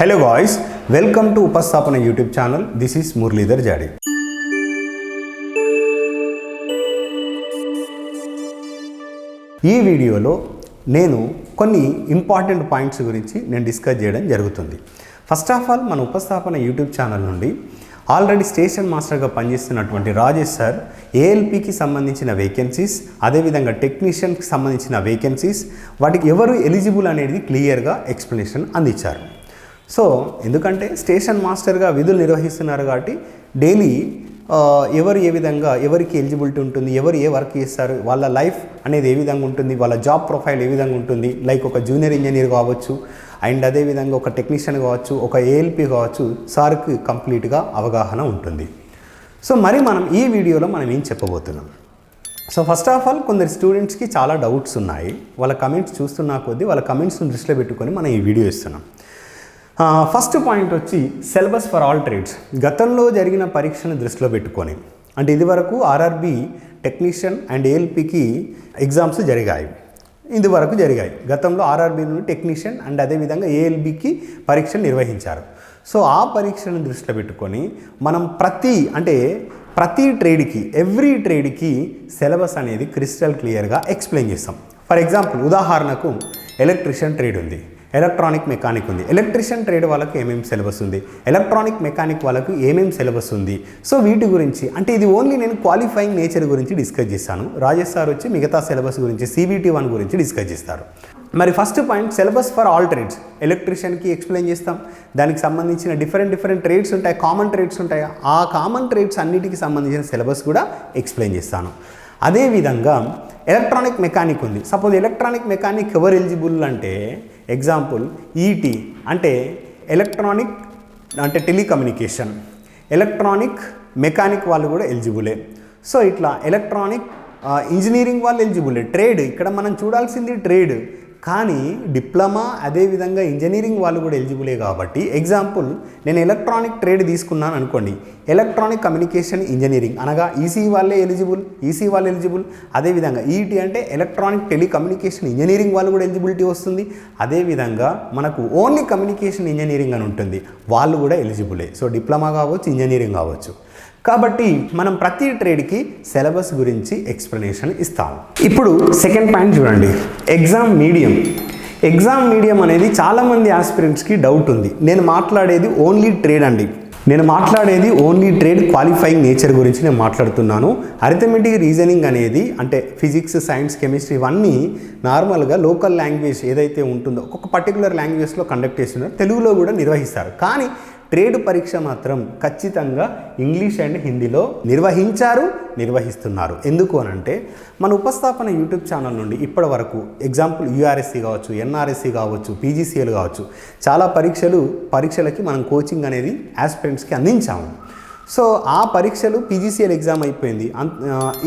Hello guys welcome to Upasthapana YouTube channel this is Muralidhar Jadi ఈ వీడియోలో నేను కొన్ని ఇంపార్టెంట్ పాయింట్స్ గురించి నేను డిస్కస్ చేయడం జరుగుతుంది. ఫస్ట్ ఆఫ్ ఆల్ మన ఉపస్థాపన యూట్యూబ్ ఛానల్ నుండి ఆల్రెడీ స్టేషన్ మాస్టర్గా పనిచేస్తున్నటువంటి రాజేష్ సార్ ఏఎల్పికి సంబంధించిన వేకెన్సీస్ అదేవిధంగా టెక్నీషియన్కి సంబంధించిన వేకెన్సీస్ వాటికి ఎవరు ఎలిజిబుల్ అనేది క్లియర్గా ఎక్స్ప్లెనేషన్ అందించారు. సో ఎందుకంటే స్టేషన్ మాస్టర్గా విధులు నిర్వహిస్తున్నారు కాబట్టి డైలీ ఎవరు ఏ విధంగా ఎవరికి ఎలిజిబిలిటీ ఉంటుంది ఎవరు ఏ వర్క్ చేస్తారు వాళ్ళ లైఫ్ అనేది ఏ విధంగా ఉంటుంది వాళ్ళ జాబ్ ప్రొఫైల్ ఏ విధంగా ఉంటుంది లైక్ ఒక జూనియర్ ఇంజనీర్ కావచ్చు అండ్ అదేవిధంగా ఒక టెక్నీషియన్ కావచ్చు ఒక ఏఎల్పి కావచ్చు సార్కి కంప్లీట్గా అవగాహన ఉంటుంది. సో మరి మనం ఈ వీడియోలో మనం ఏం చెప్పబోతున్నాం? సో ఫస్ట్ ఆఫ్ ఆల్ కొందరు స్టూడెంట్స్కి చాలా డౌట్స్ ఉన్నాయి. వాళ్ళ కమెంట్స్ చూస్తున్నా కొద్దీ వాళ్ళ కమెంట్స్ని దృష్టిలో పెట్టుకొని మనం ఈ వీడియో ఇస్తున్నాం ఫస్ట్ పాయింట్ వచ్చి సిలబస్ ఫర్ ఆల్ ట్రేడ్స్ గతంలో జరిగిన పరీక్షను దృష్టిలో పెట్టుకొని అంటే ఇదివరకు ఆర్ఆర్బి టెక్నీషియన్ అండ్ ఏఎల్పికి ఎగ్జామ్స్ జరిగాయి. ఇదివరకు జరిగాయి. గతంలో ఆర్ఆర్బి నుండి టెక్నీషియన్ అండ్ అదేవిధంగా ఏఎల్బికి పరీక్షలు నిర్వహించారు. సో ఆ పరీక్షను దృష్టిలో పెట్టుకొని మనం ప్రతి అంటే ప్రతి ట్రేడ్కి ఎవ్రీ ట్రేడ్కి సిలబస్ అనేది క్రిస్టల్ క్లియర్గా ఎక్స్ప్లెయిన్ చేస్తాం. ఫర్ ఎగ్జాంపుల్ ఉదాహరణకు ఎలక్ట్రిషియన్ ట్రేడ్ ఉంది. ఎలక్ట్రానిక్ మెకానిక్ ఉంది. ఎలక్ట్రిషియన్ ట్రేడ్ వాళ్ళకు ఏమేమి సిలబస్ ఉంది? ఎలక్ట్రానిక్ మెకానిక్ వాళ్ళకు ఏమేమి సిలబస్ ఉంది? సో వీటి గురించి అంటే ఇది ఓన్లీ నేను క్వాలిఫైయింగ్ నేచర్ గురించి డిస్కస్ చేస్తాను రాజేష్ సార్ వచ్చి మిగతా సిలబస్ గురించి సిబిటి వన్ గురించి డిస్కస్ చేస్తారు. మరి first point syllabus for all trades ఎలక్ట్రిషియన్కి explain చేస్తాం. దానికి సంబంధించిన డిఫరెంట్ డిఫరెంట్ ట్రేడ్స్ ఉంటాయి. కామన్ ట్రేడ్స్ ఉంటాయి. ఆ కామన్ ట్రేడ్స్ అన్నిటికి సంబంధించిన సిలబస్ కూడా ఎక్స్ప్లెయిన్ చేస్తాను. అదేవిధంగా ఎలక్ట్రానిక్ మెకానిక్ ఉంది. సపోజ్ ఎలక్ట్రానిక్ మెకానిక్ ఎవరు ఎలిజిబుల్ అంటే ఎగ్జాంపుల్ ఈటీ అంటే ఎలక్ట్రానిక్ అంటే టెలికమ్యూనికేషన్ ఎలక్ట్రానిక్ మెకానిక్ వాళ్ళు కూడా ఎలిజిబులే సో ఇట్లా ఎలక్ట్రానిక్ ఇంజనీరింగ్ వాళ్ళు ఎలిజిబులే ట్రేడ్ ఇక్కడ మనం చూడాల్సింది ట్రేడ్ కానీ డిప్లొమా అదేవిధంగా ఇంజనీరింగ్ వాళ్ళు కూడా ఎలిజిబులే కాబట్టి ఎగ్జాంపుల్ నేను ఎలక్ట్రానిక్ ట్రేడ్ తీసుకున్నాను అనుకోండి. ఎలక్ట్రానిక్ కమ్యూనికేషన్ ఇంజనీరింగ్ అనగా ఈసీ వాళ్ళే ఎలిజిబుల్ ఈసీ వాళ్ళు ఎలిజిబుల్. అదేవిధంగా ఈటీ అంటే ఎలక్ట్రానిక్ టెలికమ్యూనికేషన్ ఇంజనీరింగ్ వాళ్ళు కూడా ఎలిజిబిలిటీ వస్తుంది. అదేవిధంగా మనకు ఓన్లీ కమ్యూనికేషన్ ఇంజనీరింగ్ అని ఉంటుంది. వాళ్ళు కూడా ఎలిజిబులే. సో డిప్లొమా కావచ్చు ఇంజనీరింగ్ కావచ్చు. కాబట్టి మనం ప్రతి ట్రేడ్కి సిలబస్ గురించి ఎక్స్ప్లెనేషన్ ఇస్తాం ఇప్పుడు సెకండ్ పాయింట్ చూడండి. Exam medium. ఎగ్జామ్ మీడియం అనేది చాలామంది ఆస్పిరెంట్స్కి డౌట్ ఉంది. నేను మాట్లాడేది ఓన్లీ ట్రేడ్ అండి. నేను మాట్లాడేది ఓన్లీ ట్రేడ్ క్వాలిఫైయింగ్ నేచర్ గురించి నేను మాట్లాడుతున్నాను. అరిథమెటిక్ రీజనింగ్ అనేది అంటే ఫిజిక్స్ సైన్స్ కెమిస్ట్రీ ఇవన్నీ నార్మల్గా లోకల్ లాంగ్వేజ్ ఏదైతే ఉంటుందో ఒక్కొక్క పర్టికులర్ లాంగ్వేజ్లో కండక్ట్ చేస్తున్నారు తెలుగులో కూడా నిర్వహిస్తారు. కానీ ట్రేడ్ పరీక్ష మాత్రం ఖచ్చితంగా ఇంగ్లీష్ అండ్ హిందీలో నిర్వహించారు నిర్వహిస్తున్నారు. ఎందుకు అని అంటే మన ఉపస్థాపన యూట్యూబ్ ఛానల్ నుండి ఇప్పటి వరకు ఎగ్జాంపుల్ యూఆర్ఎస్సి కావచ్చు ఎన్ఆర్ఎస్సి కావచ్చు పీజీసీఎల్ కావచ్చు చాలా పరీక్షలు పరీక్షలకి మనం కోచింగ్ అనేది ఆస్పిరెంట్స్కి అందించాము. సో ఆ పరీక్షలు పీజీసీఎల్ ఎగ్జామ్ అయిపోయింది.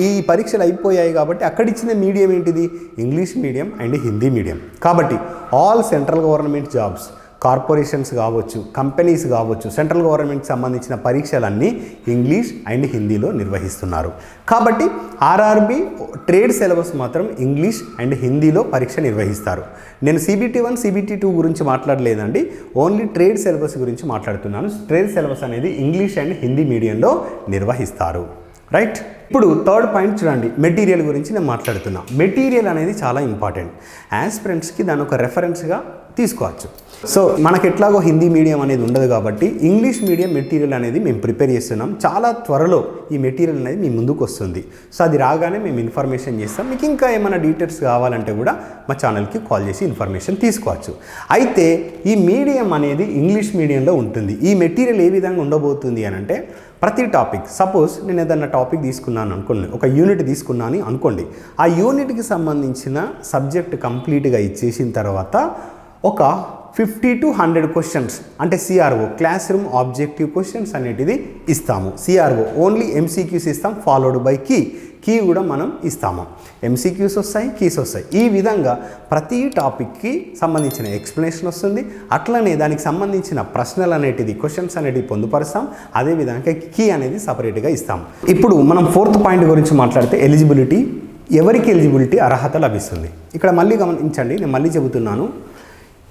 ఈ పరీక్షలు అయిపోయాయి కాబట్టి అక్కడ ఇచ్చిన మీడియం ఏంటిది? English medium and Hindi medium. కాబట్టి all central government jobs corporations కావచ్చు కంపెనీస్ కావచ్చు సెంట్రల్ గవర్నమెంట్కి సంబంధించిన పరీక్షలన్నీ ఇంగ్లీష్ అండ్ హిందీలో నిర్వహిస్తున్నారు. కాబట్టి ఆర్ఆర్బి ట్రేడ్ సిలబస్ మాత్రం ఇంగ్లీష్ అండ్ హిందీలో పరీక్ష నిర్వహిస్తారు. నేను సిబిటీ వన్ సిబిటీ టూ గురించి మాట్లాడలేదండి. ఓన్లీ ట్రేడ్ సిలబస్ గురించి మాట్లాడుతున్నాను. ట్రేడ్ సిలబస్ అనేది ఇంగ్లీష్ అండ్ హిందీ మీడియంలో నిర్వహిస్తారు. రైట్ ఇప్పుడు థర్డ్ పాయింట్ చూడండి. మెటీరియల్ గురించి నేను మాట్లాడుతున్నా. మెటీరియల్ అనేది చాలా ఇంపార్టెంట్ యాస్పిరెంట్స్కి దాని ఒక రెఫరెన్స్గా తీసుకోవచ్చు. సో మనకి ఎట్లాగో హిందీ మీడియం అనేది ఉండదు కాబట్టి ఇంగ్లీష్ మీడియం మెటీరియల్ అనేది మేము ప్రిపేర్ చేస్తున్నాం. చాలా త్వరలో ఈ మెటీరియల్ అనేది మీ ముందుకు వస్తుంది. సో అది రాగానే మేము ఇన్ఫర్మేషన్ చేస్తాం. మీకు ఇంకా ఏమైనా డీటెయిల్స్ కావాలంటే కూడా మా ఛానల్కి కాల్ చేసి ఇన్ఫర్మేషన్ తీసుకోవచ్చు. అయితే ఈ మీడియం అనేది ఇంగ్లీష్ మీడియంలో ఉంటుంది. ఈ మెటీరియల్ ఏ విధంగా ఉండబోతుంది అని అంటే ప్రతి టాపిక్ సపోజ్ నేను ఏదన్నా టాపిక్ తీసుకున్నాను అనుకోండి ఒక యూనిట్ తీసుకున్నాను అనుకోండి ఆ యూనిట్కి సంబంధించిన సబ్జెక్ట్ కంప్లీట్గా ఇచ్చేసిన తర్వాత ఒక ఫిఫ్టీ టు హండ్రెడ్ క్వశ్చన్స్ అంటే CRO class room objective questions అనేటిది ఇస్తాము. సిఆర్ఓ ఓన్లీ ఎంసీక్యూస్ ఇస్తాం ఫాలోడ్ బై కీ కీ కూడా మనం ఇస్తాము. ఎంసీక్యూస్ వస్తాయి కీస్ వస్తాయి. ఈ విధంగా ప్రతి టాపిక్కి సంబంధించిన ఎక్స్ప్లెనేషన్ వస్తుంది. అట్లనే దానికి సంబంధించిన ప్రశ్నలు అనేటిది క్వశ్చన్స్ అనేటివి పొందుపరుస్తాం. అదేవిధంగా కీ అనేది సపరేట్గా ఇస్తాం. ఇప్పుడు మనం ఫోర్త్ పాయింట్ గురించి మాట్లాడితే ఎలిజిబిలిటీ ఎవరికి ఎలిజిబిలిటీ అర్హత లభిస్తుంది? ఇక్కడ మళ్ళీ గమనించండి నేను మళ్ళీ చెబుతున్నాను.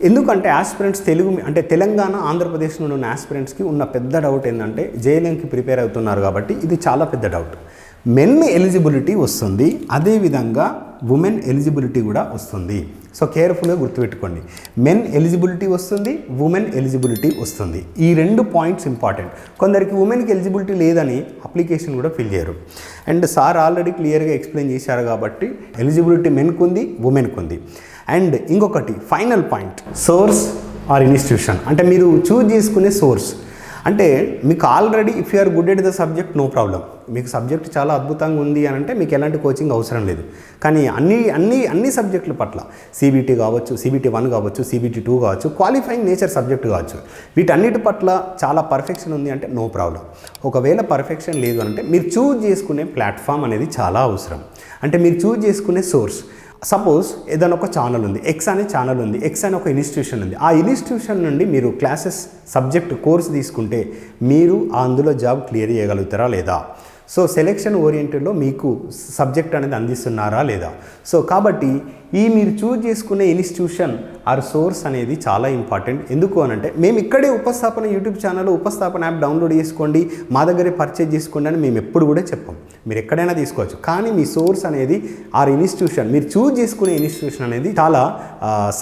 ఎందుకంటే ఆస్పిరెంట్స్ తెలుగు అంటే తెలంగాణ ఆంధ్రప్రదేశ్ నుండి ఉన్న ఆస్పిరెంట్స్కి ఉన్న పెద్ద డౌట్ ఏంటంటే జేఎల్ఎంకి ప్రిపేర్ అవుతున్నారు కాబట్టి ఇది చాలా పెద్ద డౌట్ మెన్ ఎలిజిబిలిటీ వస్తుంది. అదేవిధంగా ఉమెన్ ఎలిజిబిలిటీ కూడా వస్తుంది. సో కేర్ఫుల్గా గుర్తుపెట్టుకోండి. మెన్ ఎలిజిబిలిటీ వస్తుంది ఉమెన్ ఎలిజిబిలిటీ వస్తుంది. ఈ రెండు పాయింట్స్ ఇంపార్టెంట్. కొందరికి ఉమెన్కి ఎలిజిబిలిటీ లేదని అప్లికేషన్ కూడా ఫిల్ చేయరు. అండ్ సార్ ఆల్రెడీ క్లియర్గా ఎక్స్ప్లెయిన్ చేశారు కాబట్టి ఎలిజిబిలిటీ మెన్కు ఉంది ఉమెన్కు ఉంది. అండ్ ఇంకొకటి final point source or institution. అంటే మీరు చూజ్ చేసుకునే సోర్స్. అంటే మీకు already if are good at the subject no problem మీకు సబ్జెక్ట్ చాలా అద్భుతంగా ఉంది అని అంటే మీకు ఎలాంటి కోచింగ్ అవసరం లేదు. కానీ అన్ని అన్ని అన్ని సబ్జెక్టుల పట్ల సిబిటీ కావచ్చు సిబిటీ వన్ కావచ్చు సిబిటీ టూ కావచ్చు క్వాలిఫైయింగ్ నేచర్ సబ్జెక్ట్ కావచ్చు వీటన్నిటి పట్ల చాలా పర్ఫెక్షన్ ఉంది అంటే నో ప్రాబ్లం ఒకవేళ పర్ఫెక్షన్ లేదు అంటే మీరు చూజ్ చేసుకునే ప్లాట్ఫామ్ అనేది చాలా అవసరం. అంటే మీరు చూజ్ చేసుకునే సోర్స్ సపోజ్ ఏదైనా ఒక ఛానల్ ఉంది. ఎక్స్ అనే ఛానల్ ఉంది. ఎక్స్ అనే ఒక ఇన్స్టిట్యూషన్ ఉంది. ఆ ఇన్స్టిట్యూషన్ నుండి మీరు క్లాసెస్ సబ్జెక్ట్ కోర్స్ తీసుకుంటే మీరు అందులో జాబ్ క్లియర్ చేయగలుగుతారా లేదా? సో సెలెక్షన్ ఓరియంటెడ్లో మీకు సబ్జెక్ట్ అనేది అందిస్తున్నారా లేదా? సో కాబట్టి ఈ మీరు చూజ్ చేసుకునే ఇన్స్టిట్యూషన్ ఆర్ సోర్స్ అనేది చాలా ఇంపార్టెంట్ ఎందుకు అనంటే మేము ఇక్కడే Upasthapana YouTube channel Upasthapana app download చేసుకోండి మా దగ్గరే పర్చేజ్ చేసుకోండి అని మేము ఎప్పుడు కూడా చెప్పాం. మీరు ఎక్కడైనా తీసుకోవచ్చు. కానీ మీ సోర్స్ అనేది ఆర్ ఇన్స్టిట్యూషన్ మీరు చూజ్ చేసుకునే ఇన్స్టిట్యూషన్ అనేది చాలా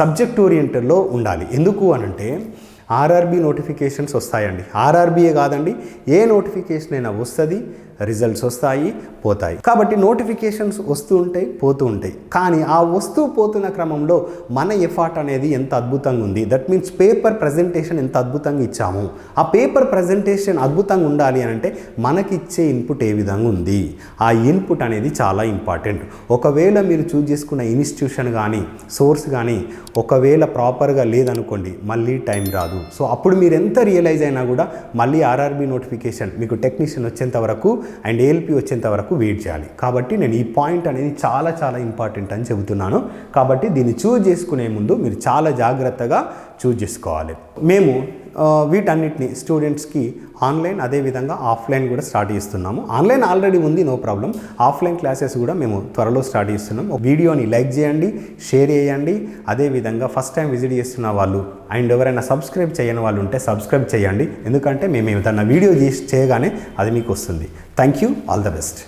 సబ్జెక్ట్ ఓరియంటెడ్లో ఉండాలి. ఎందుకు అనంటే ఆర్ఆర్బీ నోటిఫికేషన్స్ వస్తాయండి. ఆర్ఆర్బీఏ కాదండి. ఏ నోటిఫికేషన్ అయినా వస్తుంది. రిజల్ట్స్ వస్తాయి పోతాయి. కాబట్టి నోటిఫికేషన్స్ వస్తూ ఉంటాయి పోతూ ఉంటాయి. కానీ ఆ వస్తూ పోతున్న క్రమంలో మన ఎఫార్ట్ అనేది ఎంత అద్భుతంగా ఉంది. దట్ మీన్స్ పేపర్ ప్రజెంటేషన్ ఎంత అద్భుతంగా ఇచ్చాము. ఆ పేపర్ ప్రజెంటేషన్ అద్భుతంగా ఉండాలి అని అంటే మనకిచ్చే ఇన్పుట్ ఏ విధంగా ఉంది? ఆ ఇన్పుట్ అనేది చాలా ఇంపార్టెంట్ ఒకవేళ మీరు చూజ్ చేసుకున్న ఇన్స్టిట్యూషన్ కానీ సోర్స్ కానీ ఒకవేళ ప్రాపర్గా లేదనుకోండి మళ్ళీ టైం రాదు. సో అప్పుడు మీరు ఎంత రియలైజ్ అయినా కూడా మళ్ళీ ఆర్ఆర్బీ నోటిఫికేషన్ మీకు టెక్నీషియన్ వచ్చేంత వరకు అండ్ ఏఎల్పి వచ్చేంత వరకు వెయిట్ చేయాలి. కాబట్టి నేను ఈ పాయింట్ అనేది చాలా చాలా ఇంపార్టెంట్ అని చెబుతున్నాను. కాబట్టి దీన్ని చూజ్ చేసుకునే ముందు మీరు చాలా జాగ్రత్తగా చూజ్ చేసుకోవాలి. మేము వీటన్నిటిని స్టూడెంట్స్కి ఆన్లైన్ అదేవిధంగా ఆఫ్లైన్ కూడా స్టార్ట్ చేస్తున్నాము. ఆన్లైన్ ఆల్రెడీ ఉంది నో ప్రాబ్లం ఆఫ్లైన్ క్లాసెస్ కూడా మేము త్వరలో స్టార్ట్ చేస్తున్నాం. వీడియోని లైక్ చేయండి షేర్ చేయండి. అదేవిధంగా ఫస్ట్ టైం విజిట్ చేస్తున్న వాళ్ళు అండ్ ఎవరైనా సబ్స్క్రైబ్ చేయని వాళ్ళు ఉంటే సబ్స్క్రైబ్ చేయండి. ఎందుకంటే మేము ఏదైనా వీడియో చేసి చేయగానే అది మీకు వస్తుంది. Thank you all the best